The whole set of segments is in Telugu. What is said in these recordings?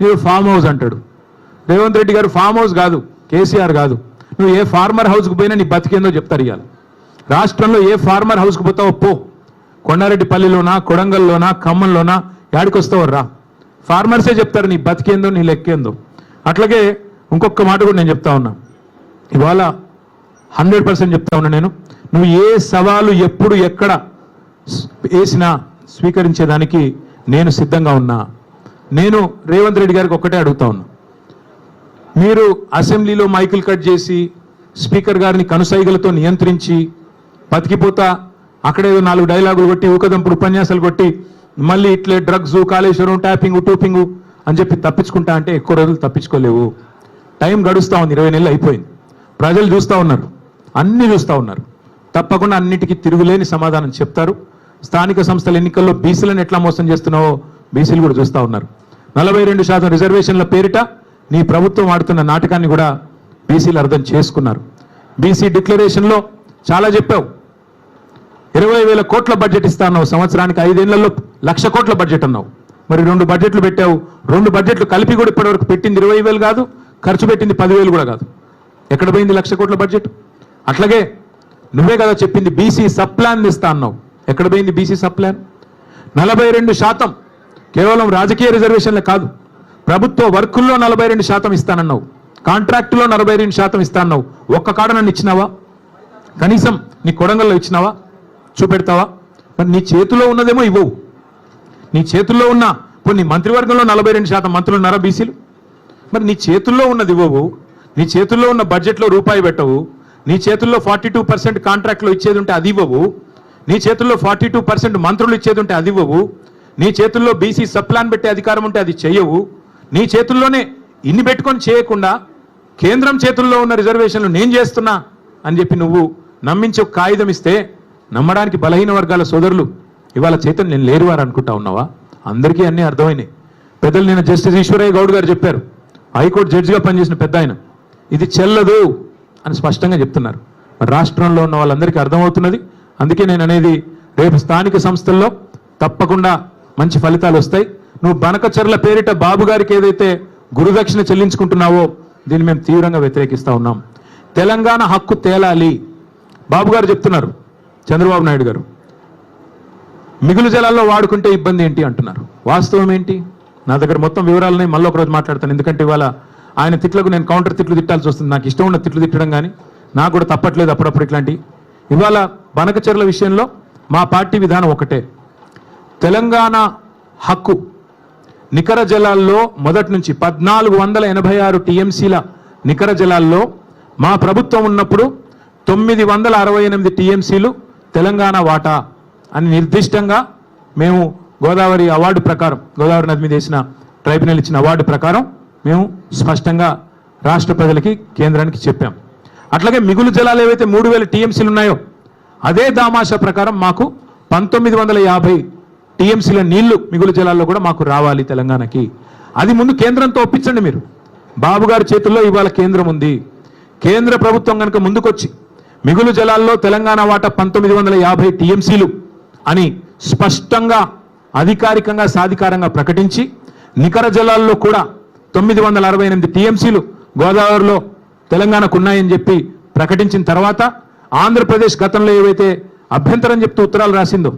నువ్వు ఫామ్ హౌస్ అంటాడు. రేవంత్ రెడ్డి గారు ఫామ్ హౌస్ కాదు కేసీఆర్ కాదు. నువ్వు ఏ ఫార్మర్ హౌస్కి పోయినా నీ బతికేందో చెప్తారు ఇవాళ రాష్ట్రంలో ఏ ఫార్మర్ హౌస్కి పోతావో పో. కొండారెడ్డిపల్లిలోనా కొడంగల్లోనా ఖమ్మంలోనా యాడికి వస్తావో రా ఫార్మర్సే చెప్తారు నీ బతికేందో నీ లెక్కేందో. అట్లాగే ఇంకొక మాట కూడా నేను చెప్తా ఉన్నా. ఇవాళ హండ్రెడ్ పర్సెంట్ చెప్తా ఉన్నా నేను. నువ్వు ఏ సవాలు ఎప్పుడు ఎక్కడ వేసినా స్వీకరించేదానికి నేను సిద్ధంగా ఉన్నా. నేను రేవంత్ రెడ్డి గారికి ఒక్కటే అడుగుతా ఉన్నా. మీరు అసెంబ్లీలో మైకులు కట్ చేసి స్పీకర్ గారిని కనుసైగలతో నియంత్రించి బతికిపోతా అక్కడేదో నాలుగు డైలాగులు కొట్టి ఊకదంపుడు ఉపన్యాసాలు కొట్టి మళ్ళీ ఇట్లే డ్రగ్స్ కాళేశ్వరం ట్యాపింగ్ టూపింగ్ అని చెప్పి తప్పించుకుంటా అంటే ఎక్కువ రోజులు తప్పించుకోలేవు. టైం గడుస్తూ ఉంది ఇరవై నెలలు అయిపోయింది. ప్రజలు చూస్తూ ఉన్నారు అన్ని చూస్తూ ఉన్నారు. తప్పకుండా అన్నిటికీ తిరుగులేని సమాధానం చెప్తారు. స్థానిక సంస్థల ఎన్నికల్లో బీసీలను ఎట్లా మోసం చేస్తున్నావో బీసీలు కూడా చూస్తూ ఉన్నారు. నలభై రెండు శాతం రిజర్వేషన్ల పేరిట నీ ప్రభుత్వం ఆడుతున్న నాటకాన్ని కూడా బీసీలు అర్థం చేసుకున్నారు. బీసీ డిక్లరేషన్లో చాలా చెప్పావు. ఇరవై వేల కోట్ల బడ్జెట్ ఇస్తా అన్నావు. సంవత్సరానికి ఐదేళ్ళలో లక్ష కోట్ల బడ్జెట్ అన్నావు. మరి రెండు బడ్జెట్లు పెట్టావు. రెండు బడ్జెట్లు కలిపి కూడా ఇప్పటివరకు పెట్టింది ఇరవై వేలు కాదు ఖర్చు పెట్టింది పదివేలు కూడా కాదు. ఎక్కడ పోయింది లక్ష కోట్ల బడ్జెట్? అట్లాగే నువ్వే కదా చెప్పింది బీసీ సబ్ ప్లాన్ ఇస్తా అన్నావు. ఎక్కడ పోయింది బీసీ సబ్ ప్లాన్? నలభై రెండు శాతం కేవలం రాజకీయ రిజర్వేషన్లే కాదు. ప్రభుత్వ వర్కుల్లో నలభై రెండు శాతం ఇస్తానన్నావు. కాంట్రాక్టులో నలభై రెండు శాతం ఇస్తానన్నావు. ఒక్క కాడ నన్ను ఇచ్చినావా? కనీసం నీ కొడంగల్లో ఇచ్చినావా? చూపెడతావా? మరి నీ చేతిలో ఉన్నదేమో ఇవ్వవు. నీ చేతుల్లో ఉన్న కొన్ని మంత్రివర్గంలో నలభై రెండు శాతం మంత్రులు ఉన్నారా బీసీలు? మరి నీ చేతుల్లో ఉన్నది ఇవ్వవు. నీ చేతుల్లో ఉన్న బడ్జెట్లో రూపాయి పెట్టవు. నీ చేతుల్లో ఫార్టీ టూ పర్సెంట్ కాంట్రాక్ట్లో ఇచ్చేది ఉంటే అది ఇవ్వవు. నీ చేతుల్లో ఫార్టీ టూ పర్సెంట్ మంత్రులు ఇచ్చేది ఉంటే అది ఇవ్వవు. నీ చేతుల్లో బీసీ సప్లాన్ పెట్టే అధికారం ఉంటే అది చేయవు. నీ చేతుల్లోనే ఇన్ని పెట్టుకొని చేయకుండా కేంద్రం చేతుల్లో ఉన్న రిజర్వేషన్లు నేను చేస్తున్నా అని చెప్పి నువ్వు నమ్మించి ఒక కాగితం ఇస్తే నమ్మడానికి బలహీన వర్గాల సోదరులు ఇవాళ చేతులు నేను లేరువారు అనుకుంటా ఉన్నావా? అందరికీ అన్నీ అర్థమైనాయి. పెద్దలు నేను జస్టిస్ ఈశ్వరయ్య గౌడ్ గారు చెప్పారు. హైకోర్టు జడ్జిగా పనిచేసిన పెద్ద ఆయన ఇది చెల్లదు అని స్పష్టంగా చెప్తున్నారు. మరి రాష్ట్రంలో ఉన్న వాళ్ళందరికీ అర్థమవుతున్నది. అందుకే నేను అనేది రేపు స్థానిక సంస్థల్లో తప్పకుండా మంచి ఫలితాలు వస్తాయి. నువ్వు బనకచర్ల పేరిట బాబు గారికి ఏదైతే గురుదక్షిణ చెల్లించుకుంటున్నావో దీన్ని మేము తీవ్రంగా వ్యతిరేకిస్తూ ఉన్నాం. తెలంగాణ హక్కు తేలాలి. బాబు గారు చెప్తున్నారు చంద్రబాబు నాయుడు గారు. మిగులు జలాల్లో వాడుకుంటే ఇబ్బంది ఏంటి అంటున్నారు. వాస్తవం ఏంటి? నా దగ్గర మొత్తం వివరాలని మళ్ళీ ఒకరోజు మాట్లాడతాను. ఎందుకంటే ఇవాళ ఆయన తిట్లకు నేను కౌంటర్ తిట్లు తిట్టాల్సి వస్తుంది. నాకు ఇష్టం ఉన్న తిట్లు తిట్టడం కానీ నాకు కూడా తప్పట్లేదు అప్పుడప్పుడు ఇట్లాంటి ఇవాళ బనకచర్ల విషయంలో మా పార్టీ విధానం ఒకటే. తెలంగాణ హక్కు నికర జలాల్లో మొదటి నుంచి పద్నాలుగు వందల ఎనభై ఆరు టీఎంసీల నికర జలాల్లో మా ప్రభుత్వం ఉన్నప్పుడు తొమ్మిది వందల అరవై ఎనిమిది టీఎంసీలు తెలంగాణ వాటా అని నిర్దిష్టంగా మేము గోదావరి అవార్డు ప్రకారం గోదావరి నది మీద వేసిన ట్రైబ్యునల్ ఇచ్చిన అవార్డు ప్రకారం మేము స్పష్టంగా రాష్ట్ర ప్రజలకి కేంద్రానికి చెప్పాం. అట్లాగే మిగులు జలాలు ఏవైతే మూడు వేల టీఎంసీలు ఉన్నాయో అదే దామాషా ప్రకారం మాకు పంతొమ్మిది వందల యాభై టీఎంసీల నీళ్ళు మిగులు జలాల్లో కూడా మాకు రావాలి తెలంగాణకి. అది ముందు కేంద్రంతో ఒప్పించండి మీరు. బాబు గారి చేతుల్లో ఇవాళ కేంద్రం ఉంది. కేంద్ర ప్రభుత్వం కనుక ముందుకొచ్చి మిగులు జలాల్లో తెలంగాణ వాటా పంతొమ్మిది వందల యాభై టీఎంసీలు అని స్పష్టంగా అధికారికంగా సాధికారంగా ప్రకటించి నికర జలాల్లో కూడా తొమ్మిది వందల అరవై ఎనిమిది టీఎంసీలు గోదావరిలో తెలంగాణకు ఉన్నాయని చెప్పి ప్రకటించిన తర్వాత ఆంధ్రప్రదేశ్ గతంలో ఏవైతే అభ్యంతరం చెప్తూ ఉత్తరాలు రాసిందో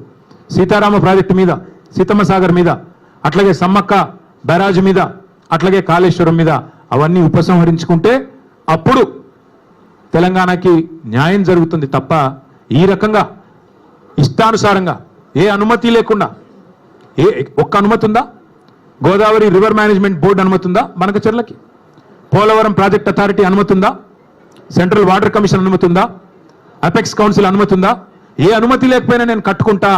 సీతారామ ప్రాజెక్టు మీద సీతమ్మ సాగర్ మీద అట్లాగే సమ్మక్క బ్యారాజ్ మీద అట్లాగే కాళేశ్వరం మీద అవన్నీ ఉపసంహరించుకుంటే అప్పుడు తెలంగాణకి న్యాయం జరుగుతుంది తప్ప ఈ రకంగా ఇష్టానుసారంగా ఏ అనుమతి లేకుండా ఏ ఒక్క అనుమతి ఉందా? గోదావరి రివర్ మేనేజ్మెంట్ బోర్డు అనుమతి ఉందా మనకచర్లకి పోలవరం ప్రాజెక్ట్ అథారిటీ అనుమతి ఉందా? సెంట్రల్ వాటర్ కమిషన్ అనుమతి ఉందా? అపెక్స్ కౌన్సిల్ అనుమతి ఉందా? ఏ అనుమతి లేకపోయినా నేను కట్టుకుంటా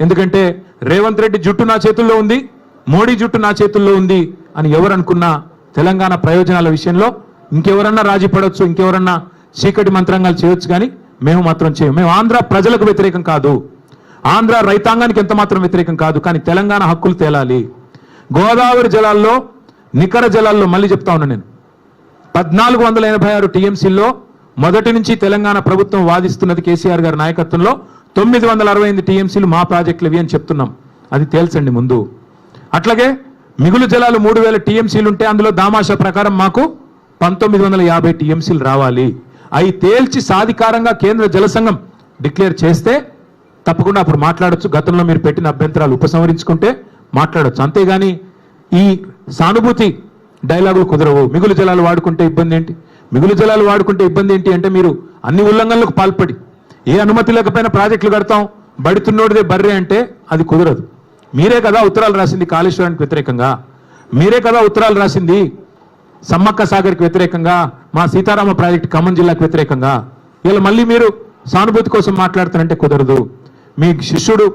ఎందుకంటే రేవంత్ రెడ్డి జుట్టు నా చేతుల్లో ఉంది మోడీ జుట్టు నా చేతుల్లో ఉంది అని ఎవరు అనుకున్నా తెలంగాణ ప్రయోజనాల విషయంలో ఇంకెవరన్నా రాజీ పడవచ్చు ఇంకెవరన్నా చీకటి మంత్రాంగాలు చేయొచ్చు కానీ మేము మాత్రం చేయం మేము ఆంధ్ర ప్రజలకు వ్యతిరేకం కాదు. ఆంధ్ర రైతాంగానికి ఎంత మాత్రం వ్యతిరేకం కాదు కానీ తెలంగాణ హక్కులు తేలాలి. గోదావరి జలాల్లో నికర జలాల్లో మళ్ళీ చెప్తా ఉన్నా నేను. పద్నాలుగు వందల ఎనభై ఆరు టీఎంసీల్లో మొదటి నుంచి తెలంగాణ ప్రభుత్వం వాదిస్తున్నది కేసీఆర్ గారి నాయకత్వంలో తొమ్మిది వందల అరవై ఎనిమిది టీఎంసీలు మా ప్రాజెక్టులు ఇవి అని చెప్తున్నాం. అది తేల్చండి ముందు. అట్లాగే మిగులు జలాలు మూడు వేల టీఎంసీలు ఉంటే అందులో దామాషా ప్రకారం మాకు పంతొమ్మిది వందల యాభై టీఎంసీలు రావాలి. అవి తేల్చి సాధికారంగా కేంద్ర జల సంఘం డిక్లేర్ చేస్తే తప్పకుండా అప్పుడు మాట్లాడొచ్చు. గతంలో మీరు పెట్టిన అభ్యంతరాలు ఉపసంహరించుకుంటే మాట్లాడొచ్చు. అంతేగాని ఈ సానుభూతి డైలాగులు కుదరవు. మిగులు జలాలు వాడుకుంటే ఇబ్బంది ఏంటి? మిగులు జలాలు వాడుకుంటే ఇబ్బంది ఏంటి అంటే మీరు అన్ని ఉల్లంఘనలకు పాల్పడి ఏ అనుమతి లేకపోయినా ప్రాజెక్టులు కడతాం బడితున్నోడిదే బర్రె అంటే అది కుదరదు. మీరే కదా ఉత్తరాలు రాసింది కాళేశ్వరానికి వ్యతిరేకంగా. మీరే కదా ఉత్తరాలు రాసింది సమ్మక్క సాగర్కి వ్యతిరేకంగా మా సీతారామ ప్రాజెక్టు ఖమ్మం జిల్లాకు వ్యతిరేకంగా. ఇలా మళ్ళీ మీరు సానుభూతి కోసం మాట్లాడతారంటే కుదరదు. మీ శిష్యుడు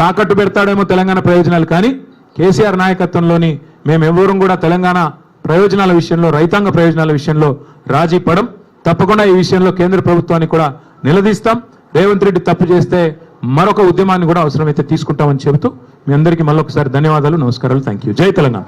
తాకట్టు పెడతాడేమో తెలంగాణ ప్రయోజనాలు కానీ కేసీఆర్ నాయకత్వంలోని మేమెవరూ కూడా తెలంగాణ ప్రయోజనాల విషయంలో రైతాంగ ప్రయోజనాల విషయంలో రాజీ పడం తప్పకుండా ఈ విషయంలో కేంద్ర ప్రభుత్వాన్ని కూడా నిలదీస్తాం. రేవంత్ రెడ్డి తప్పు చేస్తే మరొక ఉద్యమాన్ని కూడా అవసరమైతే తీసుకుంటామని చెబుతూ మీ అందరికీ మళ్ళొకసారి ధన్యవాదాలు నమస్కారాలు థ్యాంక్ యూ జై తెలంగాణ.